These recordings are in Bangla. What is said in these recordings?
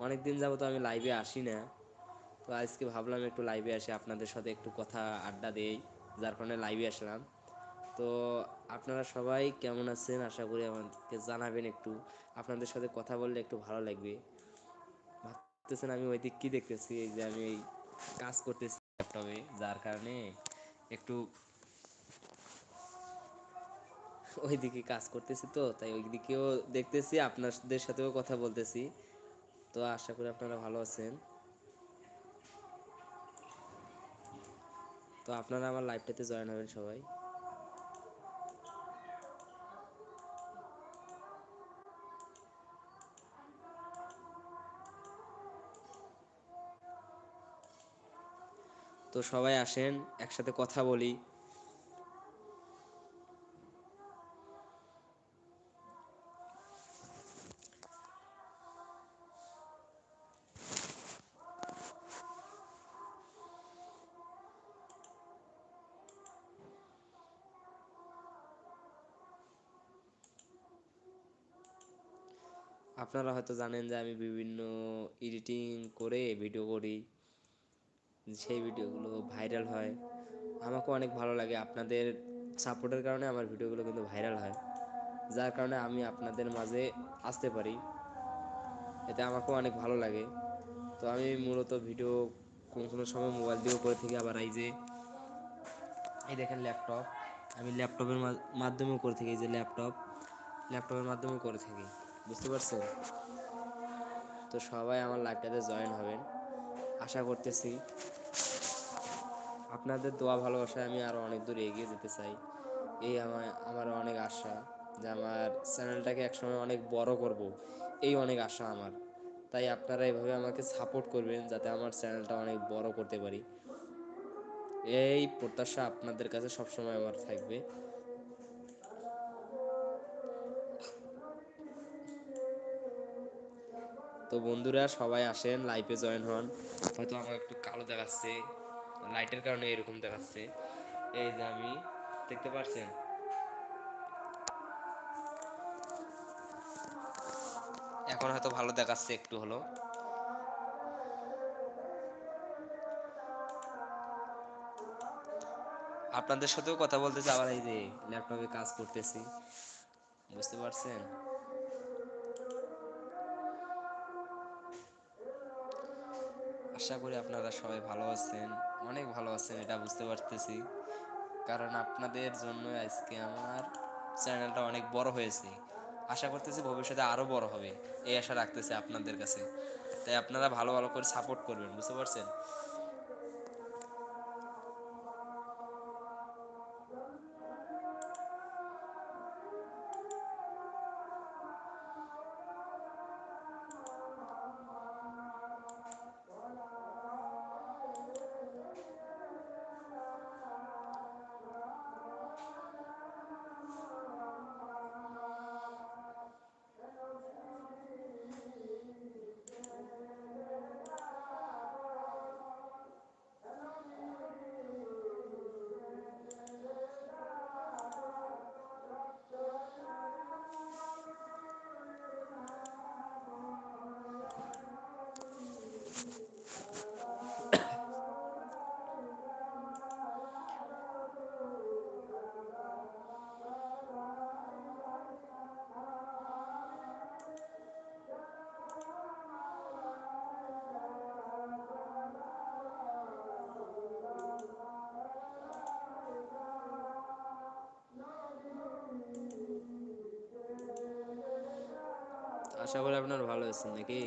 অনেক দিন যাবত আমি লাইভে আসি না। তো আজকে ভাবলাম একটু লাইভে আসি, আপনাদের সাথে একটু কথা আড্ডা দেই, যার কারণে লাইভে আসলাম। তো আপনারা সবাই কেমন আছেন? আশা করি আমাকে জানাবেন একটু। আপনাদের সাথে কথা বললে একটু ভালো লাগবে। ভাবতেছেন আমি ওই দিক কী দেখতেছি? এই যে আমি এই কাজ করতেছি ল্যাপটপে যার কারণে একটু ওইদিকে কাজ করতেছি তো, তাই ওইদিকেও দেখতেছি, আপনাদের সাথেও কথা বলতেছি। তো আশা করি আপনারা ভালো আছেন। তো আপনারা আমার লাইভটাতে জয়েন হবেন সবাই। তো সবাই আসেন, একসাথে কথা বলি। আপনারা হয়তো জানেন যে আমি বিভিন্ন এডিটিং করে ভিডিও করি, সেই ভিডিওগুলো ভাইরাল হয়। আমাকেও অনেক ভালো লাগে। আপনাদের সাপোর্টের কারণে আমার ভিডিওগুলো কিন্তু ভাইরাল হয়। যার কারণে আমি আপনাদের মাঝে আসতে পারি। এতে আমাকেও অনেক ভালো লাগে। তো আমি মূলত ভিডিও কোনো কোনো সময় মোবাইল দিয়েও করে থাকি। আবার এই যে, এই দেখেন ল্যাপটপ আমি ল্যাপটপের মাধ্যমেও করে থাকি। যে ল্যাপটপ ল্যাপটপের মাধ্যমেও করে থাকি। বুঝতে পারছেন? তো সবাই আমার লাইভটাতে জয়েন হবেন। আশা করতেছি আপনাদের দোয়া ভালোবাসায় আমি আরও অনেক দূর এগিয়ে যেতে চাই। এই আমার আমার অনেক আশা যে আমার চ্যানেলটাকে একসময় অনেক বড় করব। এই অনেক আশা আমার। তাই আপনারা এভাবে আমাকে সাপোর্ট করবেন যাতে আমার চ্যানেলটা অনেক বড় করতে পারি। এই প্রত্যাশা আপনাদের কাছে সবসময় আমার থাকবে। তো বন্ধুরা সবাই আসেন লাইভে জয়েন হন। হয়তো আমার একটু কালো দেখাচ্ছে লাইটের কারণে এরকম দেখাচ্ছে। এই যে আমি, দেখতে পাচ্ছেন এখন হয়তো ভালো দেখাচ্ছে একটু হলো। আপনাদের সাথেও কথা বলতে আবার এই যে ল্যাপটপে কাজ করতেছি। বুঝতে পারছেন? আশা করি আপনারা সবাই ভালো আছেন, অনেক ভালো আছেন এটা বুঝতে পারতেছি। কারণ আপনাদের জন্য আজকে আমার চ্যানেলটা অনেক বড় হয়েছে। আশা করতেছি ভবিষ্যতে আরও বড় হবে, এই আশা রাখতেছি আপনাদের কাছে। তাই আপনারা ভালো ভালো করে সাপোর্ট করবেন, বুঝতে পারছেন? আশা করি আপনার ভালো আছেন নাকি?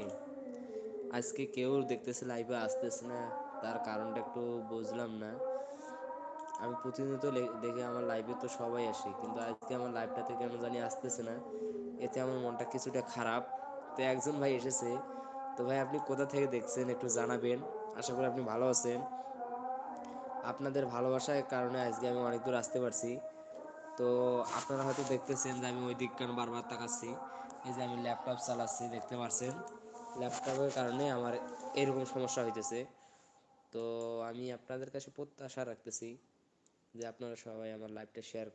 আজকে কেউ দেখতেছে লাইভে আসতেছে না, তার কারণটা একটু বুঝলাম না। আমি প্রতিনিয়ত দেখি আমার লাইভে তো সবাই আসে, কিন্তু আজকে আমার লাইভটাতে কেন জানি আসতেছে না। এতে আমার মনটা কিছুটা খারাপ। তো একজন ভাই এসেছে, তো ভাই আপনি কোথা থেকে দেখছেন একটু জানাবেন। আশা করি আপনি ভালো আছেন। আপনাদের ভালোবাসার কারণে আজকে আমি অনেক দূর আসতে পারছি। তো আপনারা হয়তো দেখতেছেন যে আমি ওই দিক কেন বারবার তাকাচ্ছি। এই যে আমি ল্যাপটপ চালাচ্ছি, দেখতে পাচ্ছেন ল্যাপটপের কারণে আমার এরকম সমস্যা হইতেছে। তো আমি আপনাদের কাছে প্রত্যাশা রাখতেছি যে আপনারা সবাই আমার লাইভটা শেয়ার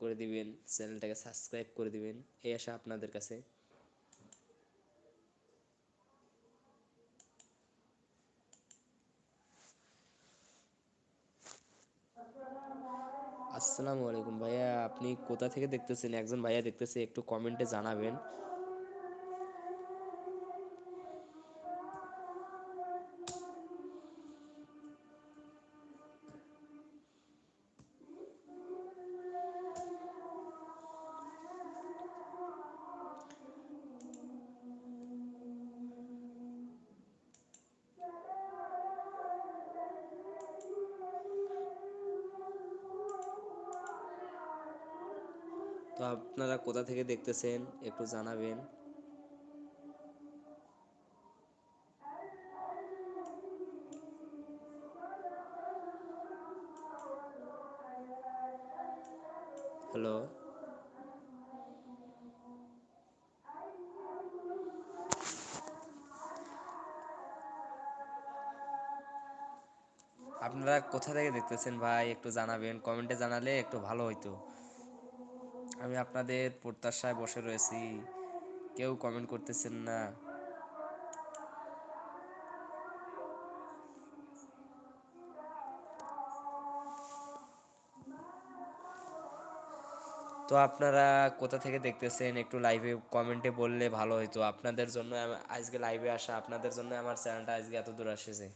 করে দিবেন, চ্যানেলটাকে সাবস্ক্রাইব করে দিবেন, এই আশা আপনাদের কাছে। আসসালামু আলাইকুম ভাইয়া আপনি কোথা থেকে দেখতেছেন? একজন ভাইয়া দেখতেছে একটু কমেন্টে জানাবেন। আপনারা কোথা থেকে দেখতেছেন, একটু জানাবেন। হ্যালো আপনারা কোথা থেকে দেখতেছেন ভাই? একটু জানাবেন, কমেন্টে জানালে একটু ভালো হইতো। আমি আপনাদের প্রত্যাশায় বসে রয়েছি। কেউ কমেন্ট করতেছেন না। তো আপনারা কোথা থেকে দেখতেছেন? একটু লাইভে কমেন্টে বললে ভালো হতো আপনাদের জন্য আজকে লাইভে আসা, আপনাদের জন্য আমার চ্যানেলটা আজকে এত দূর এসেছে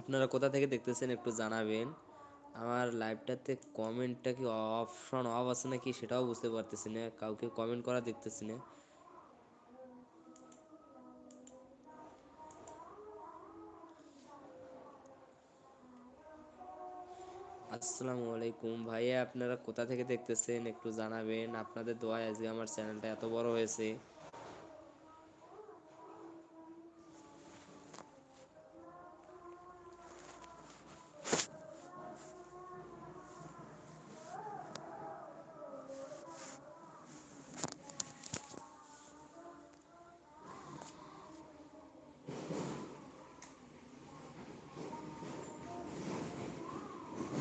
আপনারা কোথা থেকে দেখতেছেন একটু জানাবেন। আমার লাইভটাতে কমেন্টটা কি অপশন অফ আছে নাকি সেটাও বুঝতে পারতেছি না, কাউকে কমেন্ট করা দেখতেছি না। আসসালামু আলাইকুম। ভাইয়া, আপনারা কোথা থেকে দেখতেছেন একটু জানাবেন। আপনাদের দোয়ায় আজকে আমার চ্যানেলটা এত বড় হয়েছে।